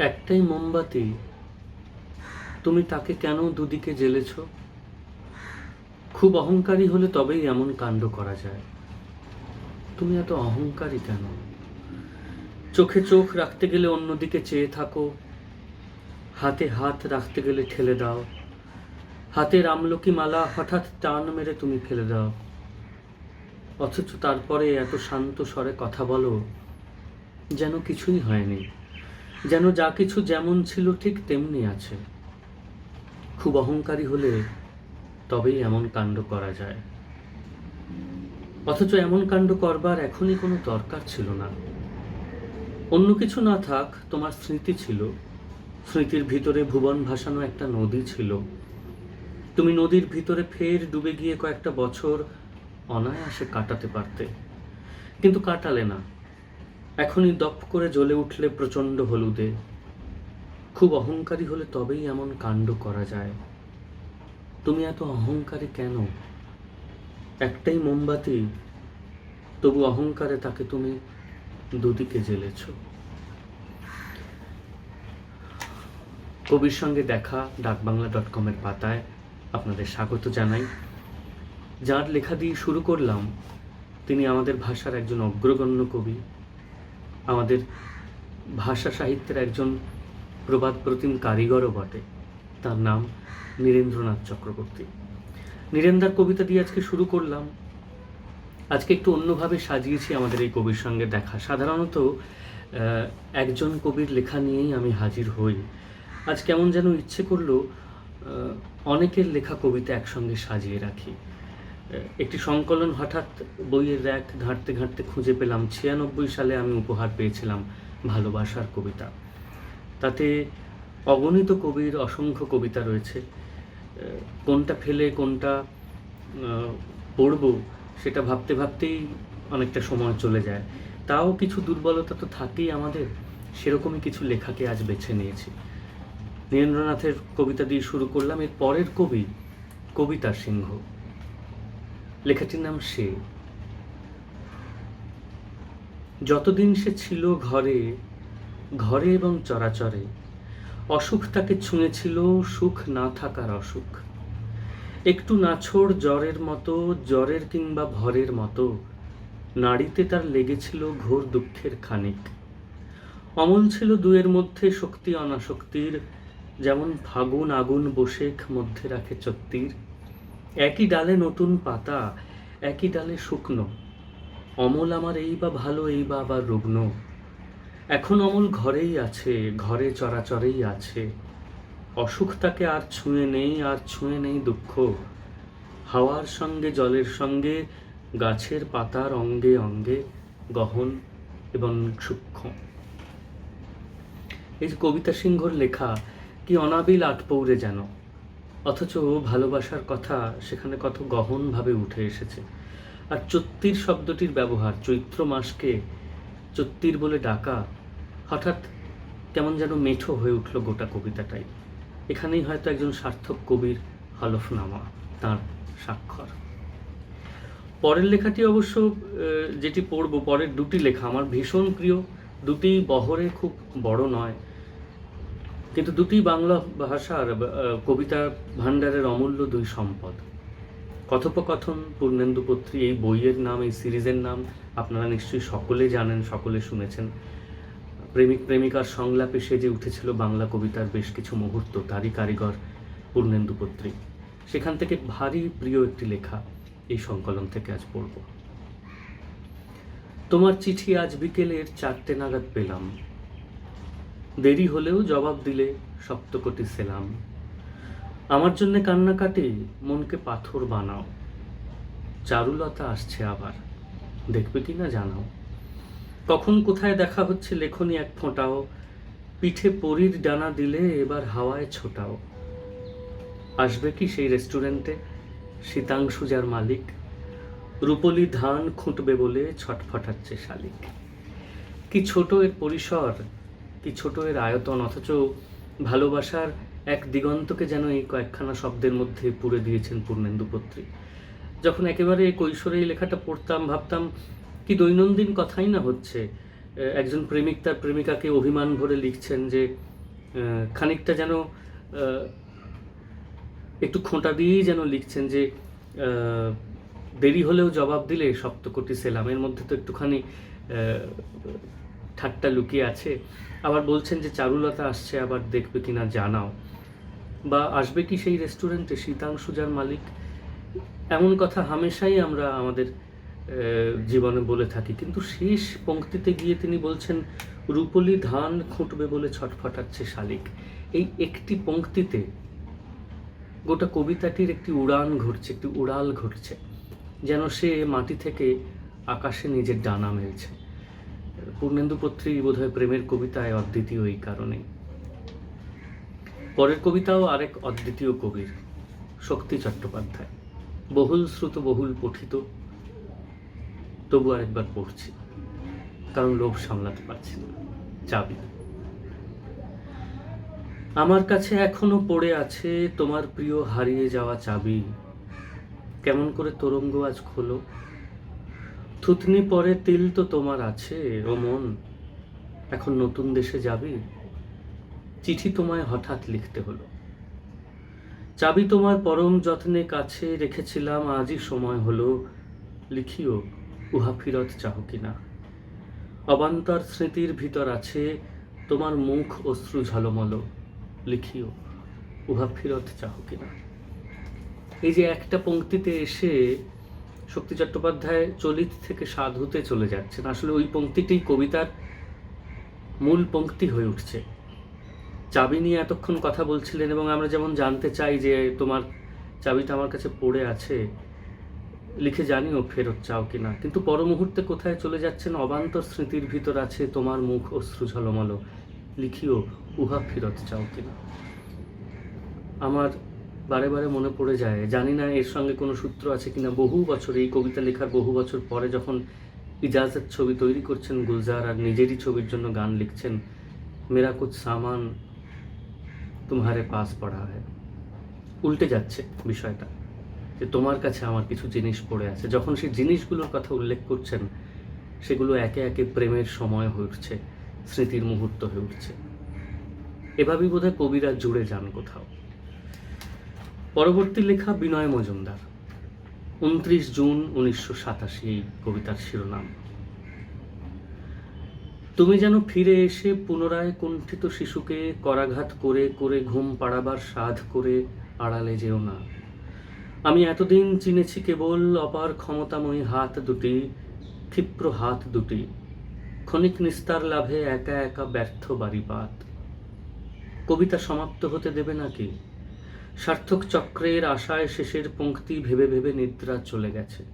একটাই মোমবাতি। তুমি তাকে কেন দুদিকে জ্বেলেছ? খুব অহংকারী হলে তবেই এমন কাণ্ড করা যায়। তুমি এত অহংকারী কেন? চোখে চোখ রাখতে গেলে অন্যদিকে চেয়ে থাকো। হাতে হাত রাখতে গেলে ঠেলে দাও। হাতে আমলকি মালা হঠাৎ টান মেরে তুমি ফেলে দাও। অথচ তারপরে এত শান্ত স্বরে কথা বলো, যেন কিছুই হয়নি। যেন যা কিছু যেমন ছিল ঠিক তেমনি আছে। খুব অহংকারী হলে তবেই এমন কাণ্ড করা যায়। অথচ এমন কাণ্ড করবার এখনই কোনো দরকার ছিল না। অন্য কিছু না থাক, তোমার স্মৃতি ছিল। স্মৃতির ভিতরে ভুবন ভাসানো একটা নদী ছিল। তুমি নদীর ভিতরে ফের ডুবে গিয়ে কয়েকটা বছর অনায়াসে কাটাতে পারতে। কিন্তু কাটালে না। এখনই দপ করে জ্বলে উঠলে প্রচণ্ড হলুদে। খুব অহংকারী হলে তবেই এমন কাণ্ড করা যায়। তুমি এত অহংকারী কেন? একটাই মোমবাতি, তবু অহংকারে তাকে তুমি দুদিকে জ্বেলেছ। কবির সঙ্গে দেখা ডাকবাংলা ডট কমের পাতায় আপনাদের স্বাগত জানাই। যার লেখা দিয়ে শুরু করলাম, তিনি আমাদের ভাষার একজন অগ্রগণ্য কবি। আমাদের ভাষা সাহিত্যের একজন প্রবাদ প্রতিম কারিগরও বটে। তার নাম নীরেন্দ্রনাথ চক্রবর্তী। নীরেন্দ্রার কবিতা দিয়ে আজকে শুরু করলাম। আজকে একটু অন্যভাবে সাজিয়েছি আমাদের এই কবির সঙ্গে দেখা। সাধারণত একজন কবির লেখা নিয়েই আমি হাজির হই। আজ কেমন যেন ইচ্ছে করল অনেকের লেখা কবিতা একসঙ্গে সাজিয়ে রাখি। একটি সংকলন হঠাৎ বইয়ের র্যাক ঘাঁটতে ঘাঁটতে খুঁজে পেলাম। ছিয়ানব্বই সালে আমি উপহার পেয়েছিলাম ভালোবাসার কবিতা। তাতে অগণিত কবির অসংখ্য কবিতা রয়েছে। কোনটা ফেলে, কোনটা পড়ব সেটা ভাবতে ভাবতেই অনেকটা সময় চলে যায়। তাও কিছু দুর্বলতা তো থাকেই আমাদের। সেরকমই কিছু লেখাকে আজ বেছে নিয়েছি। নীরেন্দ্রনাথের কবিতা দিয়ে শুরু করলাম। এর পরের কবি কবিতা সিংহ। লেখাটির নাম সে। যতদিন সে ছিল ঘরে ঘরে এবং চরাচরে, অসুখ তাকে ছুঁয়েছিল, সুখ না থাকার অসুখ। একটু নাছোড় জ্বরের মতো, জ্বরের কিংবা ভরের মতো, নাড়িতে তার লেগেছিল ঘোর দুঃখের খানিক। অমল ছিল দুয়ের মধ্যে শক্তি অনাশক্তির, যেমন ফাগুন আগুন বসেক মধ্যে রাখে চত্তির। একই ডালে নতুন পাতা, একই ডালে শুকনো। অমল আমার এই বা ভালো, এই বা আবার রুগ্ন। এখন অমল ঘরেই আছে, ঘরে চরাচরেই আছে। অসুখ তাকে আর ছুঁয়ে নেই, আর ছুঁয়ে নেই দুঃখ। হাওয়ার সঙ্গে, জলের সঙ্গে, গাছের পাতার অঙ্গে অঙ্গে গহন এবং সূক্ষ্ম। এই যে কবিতা সিংহর লেখা, কি অনাবিল আটপৌরে যেন। অথচ ভালোবাসার কথা সেখানে কত গহনভাবে উঠে এসেছে। আর চত্তির শব্দটির ব্যবহার, চৈত্র মাসকে চত্তির বলে ডাকা, হঠাৎ কেমন যেন মেঠো হয়ে উঠল গোটা কবিতাটাই। এখানেই হয়তো একজন সার্থক কবির হলফনামা, তার স্বাক্ষর। পরের লেখাটি অবশ্য যেটি পড়ব, পরের দুটি লেখা। আমার ভীষণ প্রিয়, দুটি বহরে খুব বড় নয় কিন্তু দুটি বাংলা ভাষার কবিতা ভাণ্ডারের অমূল্য দুই সম্পদ। কথোপকথন পূর্ণেন্দুপত্রী এই বইয়ের নাম, এই সিরিজের নাম আপনারা নিশ্চয়ই সকলে জানেন, সকলে শুনেছেন। প্রেমিক, প্রেমিকার সংলাপে সেজে উঠেছিল বাংলা কবিতার বেশ কিছু মুহূর্ত, তারই কারিগর পূর্ণেন্দুপত্রী সেখান থেকে ভারী প্রিয় একটি লেখা এই সংকলন থেকে আজ পড়ব। তোমার চিঠি আজ বিকেলের চারটে নাগাদ পেলাম। দেরি হলেও জবাব দিলে সপ্তকোটি সেলাম। আমার জন্য কান্নাকাটি, মনকে পাথর বানাও। চারুলতা আসছে আবার। দেখবে কি না জানাও। কখন কোথায় দেখা হচ্ছে লেখনি এক ফোঁটাও। পিঠে পরির ডানা দিলে এবার হাওয়ায় ছোটাও। আসবে কি সেই রেস্টুরেন্টে? শীতাংশু যার মালিক। রূপলি ধান খুঁটবে বলে ছটফটাচ্ছে শালিক। কি ছোট এর পরিসর কি ছোট এর আয়তন? অথচ ভালোবাসার এক দিগন্তকে যেন এই কয়েকখানা শব্দের মধ্যে পুরে দিয়েছেন পূর্ণেন্দু পত্রী। যখন একেবারে কৈশোরে এই লেখাটা পড়তাম, ভাবতাম, কি দৈনন্দিন কথাই না হচ্ছে? একজন প্রেমিক তার প্রেমিকাকে অভিমান ভরে লিখছেন যে খানিকটা যেন একটু খোঁটা দিয়েই যেন লিখছেন যে দেরি হলেও জবাব দিলে সপ্তকোটি সেলাম। এর মধ্যে তো একটুখানি ঠাট্টা লুকিয়ে আছে। আবার বলছেন যে চারুলতা আসছে, আবার দেখবে কিনা জানাও। বা আসবে কি সেই রেস্টুরেন্টে শীতাংশু যার মালিক। এমন কথা হামেশাই আমরা আমাদের জীবনে বলে থাকি। কিন্তু শেষ পংক্তিতে গিয়ে তিনি বলছেন, রূপলি ধান খুঁটবে বলে ছটফটাচ্ছে শালিক। এই একটি পংক্তিতে গোটা কবিতাটির একটি উড়ান ঘটছে, একটি উড়াল ঘটছে। যেন সে মাটি থেকে আকাশে নিজের ডানা মেলছে। পূর্ণেন্দু পত্রী বোধহয় প্রেমের কবিতায় অদ্বিতীয় এই কারণেই। পরের কবিতাও আরেক অদ্বিতীয় কবির, শক্তি চট্টোপাধ্যায়। বহুল শ্রুত, বহুল পঠিত, তবু আরেকবার পড়ছি, কারণ লোভ সামলাতে পারছি না চাবি আমার কাছে এখনও পড়ে আছে, তোমার প্রিয় হারিয়ে যাওয়া চাবি। কেমন করে তরঙ্গ আজ খোলো থুতনি পরে তিল তো তোমার আছে ও মন এখন নতুন দেশে যাবি? চিঠি তোমায় হঠাৎ লিখতে হলো। চাবি তোমার পরম যত্নে কাছে রেখেছিলাম, আজই সময় হলো। লিখিও, উহা ফিরত চাহ কিনা। অবান্তর স্মৃতির ভিতর আছে, তোমার মুখ অশ্রু ঝলমল। লিখিও, উহা ফিরত চাহ কিনা। এই যে একটা পংক্তিতে এসে শক্তি চট্টোপাধ্যায় চলিত থেকে সাধুতে চলে যাচ্ছেন। আসলে ওই পংক্তিটি কবিতার মূল পঙ্ক্তি হয়ে উঠছে। চাবি নিয়ে এতক্ষণ কথা বলছিলেন এবং আমরা যেমন জানতে চাই যে তোমার চাবিটা আমার কাছে পড়ে আছে, লিখে জানিও ফেরত চাও কিনা। কিন্তু পর মুহূর্তে কোথায় চলে যাচ্ছেন? অবান্তর স্মৃতির ভিতর আছে তোমার মুখ অশ্রু ঝলমল। লিখিও, উহা ফেরত চাও কিনা। আমার বারে বারে মনে পড়ে যায়, জানি না এর সঙ্গে কোনো সূত্র আছে কিনা। বহু বছর এই কবিতা লেখার বহু বছর পরে যখন ইজাজের ছবি তৈরি করছেন গুলজার আর নিজেরই ছবির জন্য গান লিখছেন, মেরা কুছ সামান তোমারে পাস পড়া হয় উল্টে যাচ্ছে বিষয়টা, যে তোমার কাছে আমার কিছু জিনিস পড়ে আছে। যখন সেই জিনিসগুলোর কথা উল্লেখ করছেন, সেগুলো একে একে প্রেমের সময় হয়ে উঠছে, স্মৃতির মুহূর্ত হয়ে উঠছে। এভাবেই বোধহয় কবিরা জুড়ে যান কোথাও। পরবর্তী লেখা বিনয় মজুমদার, উনত্রিশ জুন উনিশশো সাতাশি এই কবিতার শিরোনাম। তুমি যেন ফিরে এসে পুনরায় কুণ্ঠিত শিশুকে করাঘাত করে করে ঘুম পাড়াবার সাধ করে আড়ালে যেও না। আমি এতদিন চিনেছি কেবল অপার ক্ষমতাময়ী হাত দুটি, ক্ষিপ্র হাত দুটি। ক্ষণিক নিস্তার লাভে একা একা ব্যর্থ বাড়িপাত। কবিতা সমাপ্ত হতে দেবে নাকি সার্থক চক্রের আশায় শেষের পংক্তি ভেবে ভেবে নিদ্রা চলে গেছে।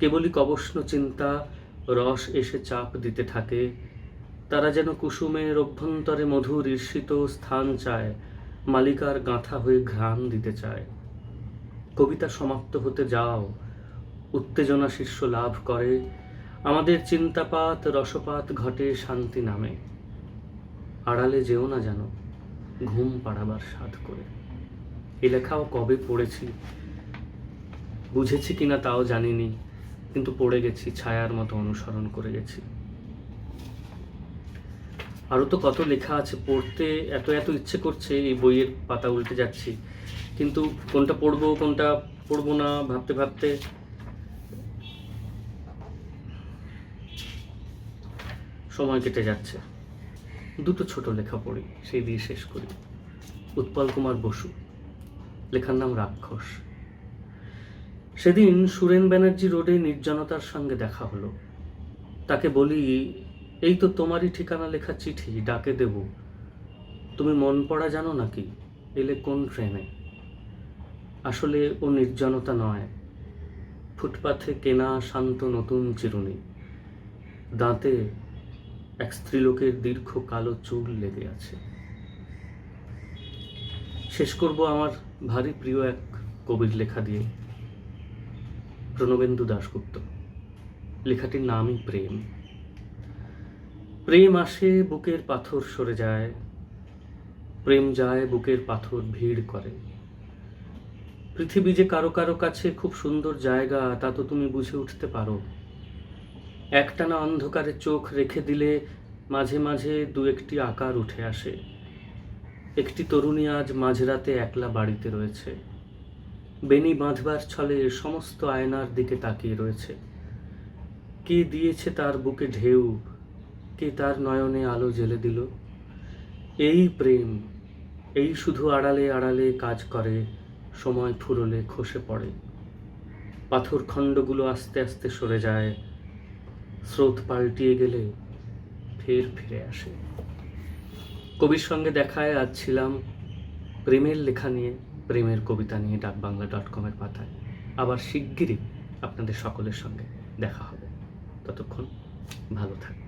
কেবলই কবষ্ণ চিন্তা, রস এসে চাপ দিতে থাকে। তারা যেন কুসুমের অভ্যন্তরে মধুর ঈর্ষিত স্থান চায়, মালিকার গাঁথা হয়ে ঘ্রাণ দিতে চায়। কবিতা সমাপ্ত হতে যাও, উত্তেজনা শীর্ষ লাভ করে। আমাদের চিন্তাপাত, রসপাত ঘটে শান্তি নামে। আড়ালে যেও না যেন, ঘুম পাড়াবার সাধ করে। এই লেখাও কবে পড়েছি? বুঝেছি কিনা তাও জানিনি, কিন্তু পড়ে গেছি, ছায়ার মতো অনুসরণ করে গেছি। আরও তো কত লেখা আছে, পড়তে এত এত ইচ্ছে করছে, এই বইয়ের পাতা উল্টে যাচ্ছি। কিন্তু কোনটা পড়ব কোনটা পড়ব না, ভাবতে ভাবতে সময় কেটে যাচ্ছে। দুটো ছোট লেখা পড়ি, সেই দিয়ে শেষ করি। উৎপল কুমার বসু। লেখার নাম রাক্ষস। সেদিন সুরেন ব্যানার্জি রোডে নির্জনতার সঙ্গে দেখা হলো। তাকে বলি, এই তো তোমারই ঠিকানা লেখা চিঠি, ডাকে দেব। তুমি মন পড়া জানো নাকি? এলে কোন ট্রেনে? আসলে ও নির্জনতা নয়। ফুটপাথে কেনা শান্ত নতুন চিরুনি। দাঁতে এক স্ত্রীলোকের দীর্ঘ কালো চুল লেগে আছে। শেষ করব আমার ভারী প্রিয় এক কবির লেখা দিয়ে প্রণবেন্দু দাশগুপ্ত। লেখাটির নামই প্রেম। প্রেম আসে, বুকের পাথর সরে যায়। প্রেম যায়, বুকের পাথর ভিড় করে। পৃথিবী যে কারও কারও কাছে খুব সুন্দর জায়গা, তা তো তুমি বুঝে উঠতে পারো। একটানা অন্ধকারে চোখ রেখে দিলে মাঝে মাঝে দু একটি আকার উঠে আসে। একটি তরুণী আজ মাঝরাতে একলা বাড়িতে রয়েছে। বেনি বাঁধবার ছলে সমস্ত আয়নার দিকে তাকিয়ে রয়েছে। কে দিয়েছে তার বুকে ঢেউ? কে তার নয়নে আলো জেলে দিল? এই প্রেম, এই শুধু আড়ালে আড়ালে কাজ করে, সময় ফুরলে খসে পড়ে। পাথর খণ্ডগুলো আস্তে আস্তে সরে যায়। স্রোত পাল্টিয়ে গেলে ফের ফিরে আসে। কবির সঙ্গে দেখায় আজ ছিলাম প্রেমের লেখা নিয়ে, প্রেমের কবিতা নিয়ে ডাক বাংলা ডট কমের পাতায়। আবার শিগগিরই আপনাদের সকলের সঙ্গে দেখা হবে। ততক্ষণ ভালো থাকবেন।